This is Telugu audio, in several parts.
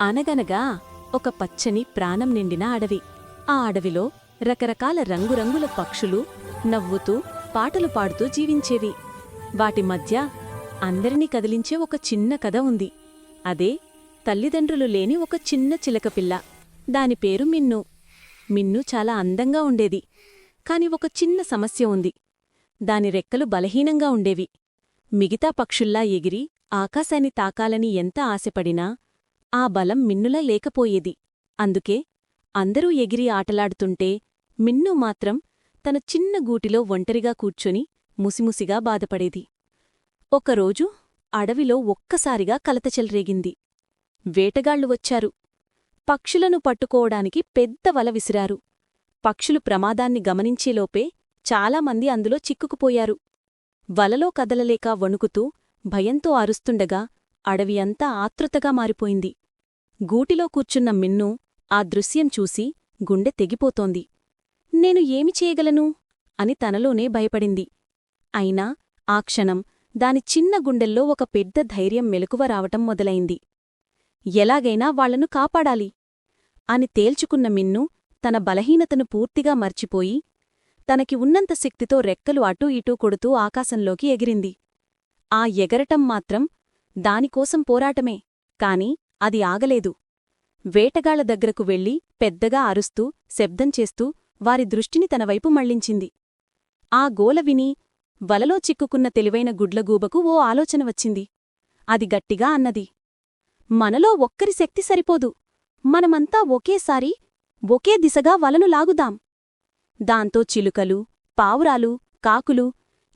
అనగనగా ఒక పచ్చని ప్రాణం నిండిన అడవి. ఆ అడవిలో రకరకాల రంగురంగుల పక్షులు నవ్వుతూ పాటలు పాడుతూ జీవించేవి. వాటి మధ్య అందరినీ కదిలించే ఒక చిన్న కథ ఉంది. అదే తల్లిదండ్రులు లేని ఒక చిన్న చిలకపిల్ల దాని పేరు మిన్ను. మిన్ను చాలా అందంగా ఉండేది. కాని ఒక చిన్న సమస్య ఉంది. దాని రెక్కలు బలహీనంగా ఉండేవి. మిగతా పక్షుల్లా ఎగిరి ఆకాశాన్ని తాకాలని ఎంత ఆశపడినా ఆ బలం మిన్నులా లేకపోయేది. అందుకే అందరూ ఎగిరి ఆటలాడుతుంటే మిన్ను మాత్రం తన చిన్న గూటిలో ఒంటరిగా కూర్చొని ముసిముసిగా బాధపడేది. ఒకరోజు అడవిలో ఒక్కసారిగా కలతచెలరేగింది వేటగాళ్ళు వచ్చారు. పక్షులను పట్టుకోవడానికి పెద్ద వల విసిరారు. పక్షులు ప్రమాదాన్ని గమనించేలోపే చాలామంది అందులో చిక్కుకుపోయారు. వలలో కదలలేక వణుకుతూ భయంతో అరుస్తుండగా అడవి అంతా ఆతృతగా మారిపోయింది. గూటిలో కూర్చున్న మిన్ను ఆ దృశ్యం చూసి గుండె తెగిపోతోంది. నేను ఏమి చేయగలను? అని తనలోనే భయపడింది. అయినా ఆ క్షణం దాని చిన్న గుండెల్లో ఒక పెద్ద ధైర్యం మెలకువ రావటం మొదలైంది. ఎలాగైనా వాళ్ళను కాపాడాలి. అని తేల్చుకున్న మిన్ను తన బలహీనతను పూర్తిగా మర్చిపోయి తనకి ఉన్నంత శక్తితో రెక్కలు అటూ ఇటూ కొడుతూ ఆకాశంలోకి ఎగిరింది. ఆ ఎగరటం మాత్రం దానికోసం పోరాటమే. కాని అది ఆగలేదు. వేటగాళ్ళ దగ్గరకు వెళ్ళి పెద్దగా అరుస్తూ శబ్దం చేస్తూ వారి దృష్టిని తనవైపు మళ్ళించింది ఆ గోల విని వలలో చిక్కుకున్న తెలివైన గుడ్లగూబకు ఓ ఆలోచన వచ్చింది. అది గట్టిగా అన్నది. మనలో ఒక్కరి శక్తి సరిపోదు. మనమంతా ఒకేసారి ఒకే దిశగా వలను లాగుదాం. దాంతో చిలుకలు పావురాలు కాకులు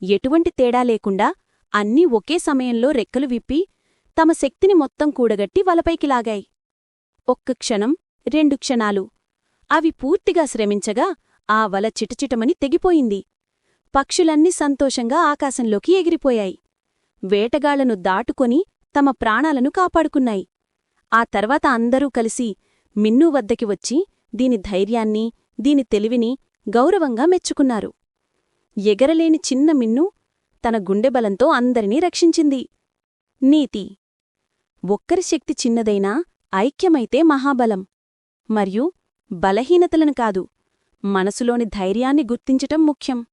ఎటువంటి తేడా లేకుండా అన్నీ ఒకే సమయంలో రెక్కలు విప్పి తమ శక్తిని మొత్తం కూడగట్టి వలపైకి లాగాయి. ఒక్క క్షణం రెండు క్షణాలు. అవి పూర్తిగా శ్రమించగా ఆ వల చిటచిటమని తెగిపోయింది. పక్షులన్నీ సంతోషంగా ఆకాశంలోకి ఎగిరిపోయాయి. వేటగాళ్ళను దాటుకొని తమ ప్రాణాలను కాపాడుకున్నాయి. ఆ తర్వాత అందరూ కలిసి మిన్ను వద్దకి వచ్చి దీని ధైర్యాన్ని దీని తెలివిని గౌరవంగా మెచ్చుకున్నారు. ఎగరలేని చిన్న మిన్ను తన గుండెబలంతో అందరినీ రక్షించింది. నీతి ఒక్కరి శక్తి చిన్నదైనా ఐక్యమైతే మహాబలం. మరియు బలహీనతలను కాదు మనసులోని ధైర్యాన్ని గుర్తించటం ముఖ్యం.